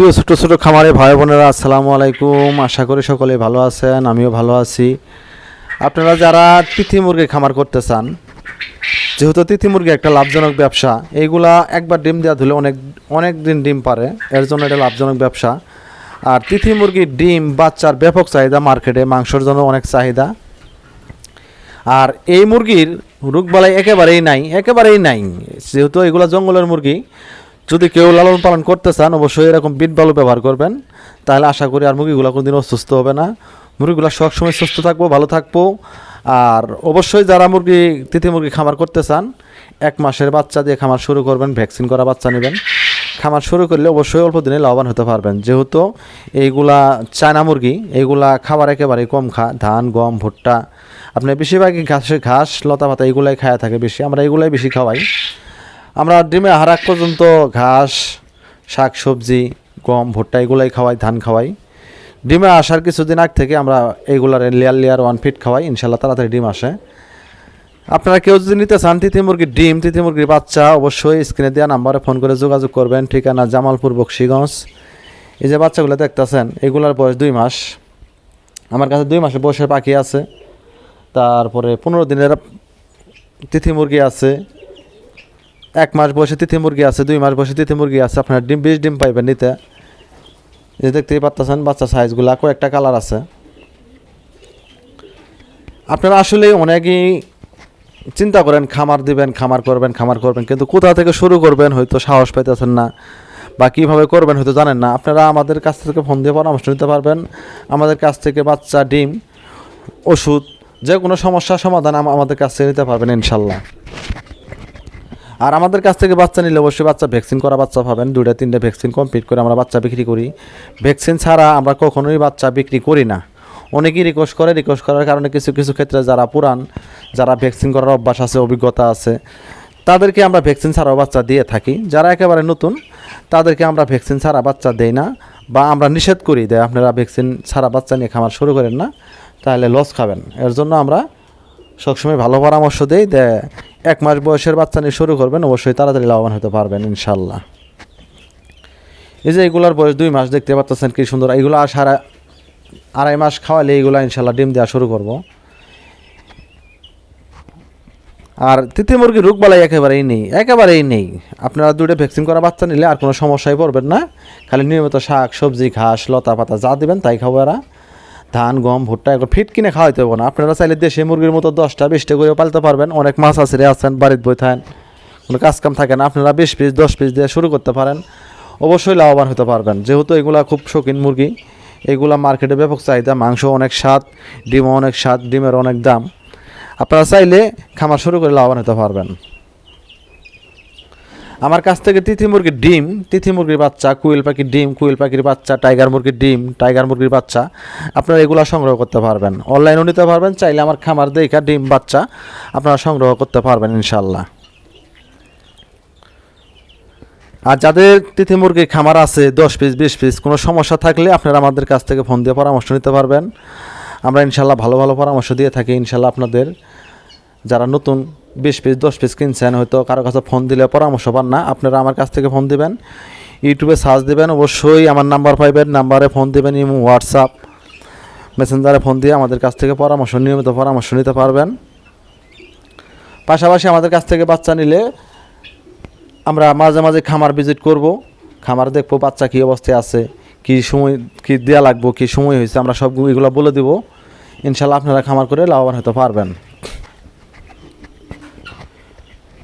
প্রিয় ছোট ছোট খামারে ভাই বোনেরা, আসসালামু আলাইকুম। আশা করি সকলে ভালো আছেন, আমিও ভালো আছি। আপনারা যারা তিথি মুরগি খামার করতে চান, যেহেতু তিথি মুরগি একটা লাভজনক ব্যবসা, এইগুলা একবার ডিম দেওয়া ধুলে অনেক অনেক দিন ডিম পারে, এর জন্য এটা লাভজনক ব্যবসা। আর তিথি মুরগির ডিম, বাচ্চার ব্যাপক চাহিদা মার্কেটে, মাংসর জন্য অনেক চাহিদা। আর এই মুরগির রোগবালাই একেবারেই নাই একেবারেই নাই। যেহেতু এগুলো জঙ্গলের মুরগি যদি কেউ লালন পালন করতে চান, অবশ্যই এরকম বিট বালু ব্যবহার করবেন। তাহলে আশা করি আর মুরগিগুলো কোনোদিন অসুস্থ হবে না। মুরগিগুলো সবসময় সুস্থ থাকব, ভালো থাকব। আর অবশ্যই যারা মুরগি তিথি মুরগি খামার করতে চান, এক মাসের বাচ্চা দিয়ে খামার শুরু করবেন, ভ্যাকসিন করা বাচ্চা নেবেন। খামার শুরু করলে অবশ্যই অল্প দিনে লাভবান হতে পারবেন। যেহেতু এইগুলা চায়না মুরগি, এইগুলা খাবার একেবারেই কম খা, ধান, গম, ভুট্টা আপনি বেশিরভাগই ঘাসে ঘাস লতা পাতা এগুলাই খায়া থাকে বেশি। আমরা এগুলাই বেশি খাওয়াই। আমরা ডিমে হারাক পর্যন্ত ঘাস, শাক, সবজি, গম, ভুট্টা এগুলাই খাওয়াই, ধান খাওয়াই। ডিমে আসার কিছুদিন আগ থেকে আমরা এইগুলার লেয়ার লেয়ার ওয়ান ফিট খাওয়াই। ইনশাল্লাহ তাড়াতাড়ি ডিম আসে। আপনারা কেউ যদি নিতে চান তিথি মুরগির ডিম তিথি মুরগির বাচ্চা, অবশ্যই স্ক্রিনে দেওয়া নাম্বারে ফোন করে যোগাযোগ করবেন। ঠিকানা জামালপুর, বক্সিগঞ্জ। এই যে বাচ্চাগুলো দেখতেছেন, এগুলার বয়স দুই মাস। আমার কাছে দুই মাসে বয়সের পাখি আছে। তারপরে পনেরো দিনের তিথি মুরগি আছে। এক মাস বয়সে তিথি মুরগি আছে, দুই মাস বয়সে তিথি মুরগি আছে, আপনার ডিম, বিশ ডিম পাইবেন নিতে। যে দেখতেই পাচ্ছেন বাচ্চা সাইজগুলো কয়েকটা কালার আছে। আপনারা আসলে অনেকেই চিন্তা করেন, খামার দিবেন, খামার করবেন খামার করবেন, কিন্তু কোথা থেকে শুরু করবেন হয়তো সাহস পাইতেছেন না, বা কীভাবে করবেন হয়তো জানেন না। আপনারা আমাদের কাছ থেকে ফোন দিয়ে পরামর্শ নিতে পারবেন। আমাদের কাছ থেকে বাচ্চা, ডিম, ওষুধ যে কোনো সমস্যার সমাধান আমাদের কাছ থেকে নিতে পারবেন ইনশাল্লাহ। আর আমাদের কাছ থেকে বাচ্চা নিলে অবশ্যই বাচ্চা ভ্যাকসিন করা বাচ্চা পাবেন। দুইটা, তিনটা ভ্যাকসিন কমপ্লিট করে আমরা বাচ্চা বিক্রি করি। ভ্যাকসিন ছাড়া আমরা কখনোই বাচ্চা বিক্রি করি না। অনেকেই রিকোয়েস্ট করে রিকোয়েস্ট করার কারণে কিছু কিছু ক্ষেত্রে যারা পুরান, যারা ভ্যাকসিন করার অভ্যাস আছে, অভিজ্ঞতা আছে, তাদেরকে আমরা ভ্যাকসিন ছাড়াও বাচ্চা দিয়ে থাকি। যারা একেবারে নতুন, তাদেরকে আমরা ভ্যাকসিন ছাড়া বাচ্চা দেই না বা আমরা নিষেধ করি যে আপনারা ভ্যাকসিন ছাড়া বাচ্চা নিয়ে খামার শুরু করেন না, তাহলে লস খাবেন। এর জন্য আমরা সবসময় ভালো পরামর্শ দেই যে এক মাস বয়সের বাচ্চা নিয়ে শুরু করবেন, অবশ্যই তাড়াতাড়ি লাভবান হতে পারবেন ইনশাল্লাহ এই যে এগুলার বয়স দুই মাস, দেখতে পাচ্ছেন কি সুন্দর, এগুলো আর সারা আড়াই মাস খাওয়ালে এইগুলো ইনশাল্লাহ ডিম দেওয়া শুরু করব। আর তিথি মুরগি রোগবালাই একেবারেই নেই একেবারেই নেই। আপনারা দুটো ভ্যাকসিন করা বাচ্চা নিলে আর কোনো সমস্যায় পড়বেন না, খালি নিয়মিত শাক, সবজি, ঘাস, লতা পাতা যা দেবেন তাই খাব এরা। ধান, গম, ভুট্টা এগুলো ফিট কিনে খাওয়াইতে হবে না। আপনারা চাইলে দেশি মুরগির মতো দশটা, বিশটা করে পালতে পারবেন। অনেক মাছ আছে রে, আছেন বাড়িতে বই থাকেন। কোনো কাজ কাম থাকে না। আপনারা বিশ পিস, দশ পিস দিয়ে শুরু করতে পারেন। অবশ্যই লাভবান হতে পারবেন। যেহেতু এগুলা খুব শৌখিন মুরগি, এগুলা মার্কেটে ব্যাপক চাহিদা। মাংস অনেক স্বাদ, ডিমও অনেক স্বাদ ডিমের অনেক দাম। আপনারা চাইলে খামার শুরু করে লাভবান হতে পারবেন। আমার কাছ থেকে তিথি মুরগির ডিম, তিথি মুরগির বাচ্চা, কুইল পাখির ডিম, কুইল পাখির বাচ্চা, টাইগার মুরগির ডিম, টাইগার মুরগির বাচ্চা, আপনারা এগুলো সংগ্রহ করতে পারবেন। অনলাইনেও নিতে পারবেন, চাইলে আমার খামার দেখা ডিম, বাচ্চা আপনারা সংগ্রহ করতে পারবেন ইনশাল্লাহ আর যাদের তিথি মুরগির খামার আছে, দশ পিস, বিশ পিস, কোনো সমস্যা থাকলে আপনারা আমাদের কাছ থেকে ফোন দিয়ে পরামর্শ নিতে পারবেন। আমরা ইনশাল্লাহ ভালো ভালো পরামর্শ দিয়ে থাকি ইনশাল্লাহ আপনাদের, যারা নতুন বিশ পিস, দশ পিস কিনছেন, হয়তো কারও কাছে ফোন দিলে পরামর্শ পান না, আপনারা আমার কাছ থেকে ফোন দিবেন। ইউটিউবে সার্চ দিবেন, অবশ্যই আমার নাম্বার পাইবেন নাম্বারে ফোন দিবেন, ইমো হোয়াটসঅ্যাপ মেসেঞ্জারে ফোন দিয়ে আমাদের কাছ থেকে পরামর্শ, নিয়মিত পরামর্শ নিতে পারবেন। পাশাপাশি আমাদের কাছ থেকে বাচ্চা নিলে আমরা মাঝে মাঝে খামার ভিজিট করব। খামার দেখব বাচ্চা কী অবস্থায় আছে, কী সময়, কী দেওয়া লাগবো, কী সময় হয়েছে, আমরা সব এগুলো বলে দেবো। ইনশাল্লাহ আপনারা খামার করে লাভবান হতে পারবেন।